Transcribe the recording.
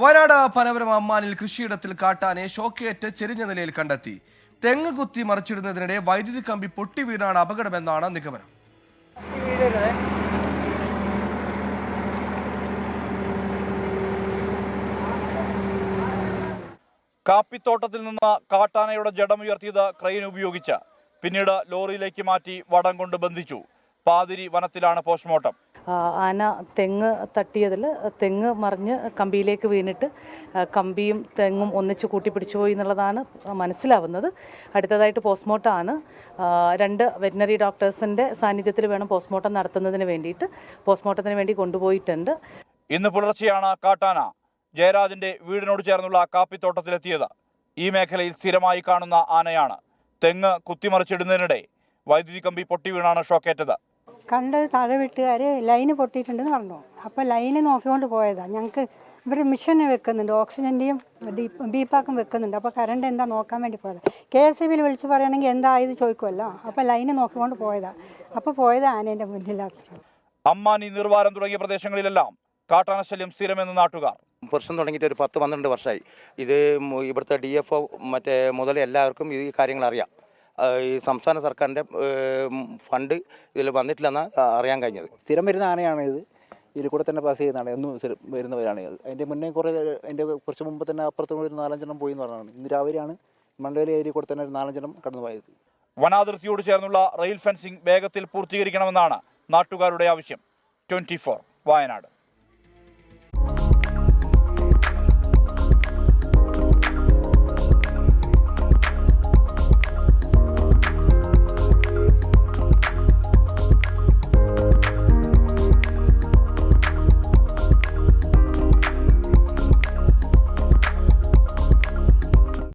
വയനാട് പനവരം അമ്മാനിൽ കൃഷിയിടത്തിൽ കാട്ടാനെ ഷോക്കേറ്റ് ചെരിഞ്ഞ നിലയിൽ കണ്ടെത്തി. തെങ്ങ് കുത്തി മറിച്ചിടുന്നതിനിടെ വൈദ്യുതി കമ്പി പൊട്ടി വീണാണ് അപകടമെന്നാണ് നിഗമനം. കാപ്പിത്തോട്ടത്തിൽ നിന്ന് കാട്ടാനയുടെ ജഡം ഉയർത്തിയത് ക്രെയിൻ ഉപയോഗിച്ച്. പിന്നീട് ലോറിയിലേക്ക് മാറ്റി വടം കൊണ്ട് ബന്ധിച്ചു. പാതിരി വനത്തിലാണ് പോസ്റ്റ്മോർട്ടം. ആന തെങ്ങ് തട്ടിയതിൽ തെങ്ങ് മറിഞ്ഞ് കമ്പിയിലേക്ക് വീണിട്ട് കമ്പിയും തെങ്ങും ഒന്നിച്ച് കൂട്ടിപ്പിടിച്ചു പോയി എന്നുള്ളതാണ് മനസ്സിലാവുന്നത്. അടുത്തതായിട്ട് പോസ്റ്റ്മോർട്ടമാണ് രണ്ട് വെറ്റിനറി ഡോക്ടേഴ്സിന്റെ സാന്നിധ്യത്തിൽ വേണം പോസ്റ്റ്മോർട്ടം നടത്തുന്നതിന് വേണ്ടിയിട്ട്. പോസ്റ്റ്മോർട്ടത്തിന് വേണ്ടി കൊണ്ടുപോയിട്ടുണ്ട്. ഇന്ന് പുലർച്ചെയാണ് കാട്ടാന ജയരാജിന്റെ വീടിനോട് ചേർന്നുള്ള കാപ്പിത്തോട്ടത്തിലെത്തിയത്. ഈ മേഖലയിൽ സ്ഥിരമായി കാണുന്ന ആനയാണ്. തെങ്ങ് കുത്തിമറിച്ചിടുന്നതിനിടെ വൈദ്യുതി കമ്പി പൊട്ടി വീണാണ് ഷോക്കേറ്റത്. കണ്ടത് താഴെ വീട്ടുകാർ ലൈന് പൊട്ടിയിട്ടുണ്ടെന്ന് പറഞ്ഞു. അപ്പോൾ ലൈന് നോക്കിക്കൊണ്ട് പോയതാണ് ഞങ്ങൾക്ക് ഇവർ മിഷൻ വെക്കുന്നുണ്ട്. ഓക്സിജന്റെയും ബീപ്പാക്കും വെക്കുന്നുണ്ട്. അപ്പോൾ കറണ്ട് എന്താ നോക്കാൻ വേണ്ടി പോയത്. കെ എസ് ഇ ബിയിൽ വിളിച്ച് പറയുകയാണെങ്കിൽ എന്താ ഇത് ചോദിക്കുമല്ലോ അപ്പോൾ ലൈന് നോക്കിക്കൊണ്ട് പോയതാണ് അപ്പോൾ പോയത് ആനേന്റെ മുന്നിലാക്കി. അമ്മാനി നിർവാരം തുടങ്ങിയ പ്രദേശങ്ങളിലെല്ലാം കാട്ടാനശല്യം സ്ഥിരമെന്ന് നാട്ടുകാർ. പ്രശ്നം തുടങ്ങിയിട്ട് ഒരു പത്ത് പന്ത്രണ്ട് വർഷമായി ഇത് ഇവിടുത്തെ ഡി എഫ് ഒ മറ്റേ മുതൽ എല്ലാവർക്കും ഈ കാര്യങ്ങൾ അറിയാം. ഈ സംസ്ഥാന സർക്കാരിന്റെ ഫണ്ട് ഇതിൽ വന്നിട്ടില്ലെന്ന് അറിയാൻ കഴിഞ്ഞത്. സ്ഥിരം വരുന്ന ആനയാണ് ഇത്. ഇതിൽ കൂടെ തന്നെ പാസ് ചെയ്യുന്നതാണ്. എന്നും സ്ഥിരം വരുന്നവരാണ് ഇത്. അതിന്റെ മുന്നേ കുറേ അതിന്റെ കുറച്ച് മുമ്പ് തന്നെ അപ്പുറത്തും ഒരു നാലഞ്ചെണ്ണം പോയി എന്ന് പറഞ്ഞതാണ്. ഇന്ന് രാവിലെയാണ് മണ്ഡല ഏരിയ കൂടെ തന്നെ ഒരു നാലഞ്ചെണ്ണം കടന്നു പോയത്. വനാതിർത്തിയോട് ചേർന്നുള്ള റെയിൽ ഫെൻസിംഗ് വേഗത്തിൽ പൂർത്തീകരിക്കണമെന്നാണ് നാട്ടുകാരുടെ ആവശ്യം. ട്വന്റി വയനാട്.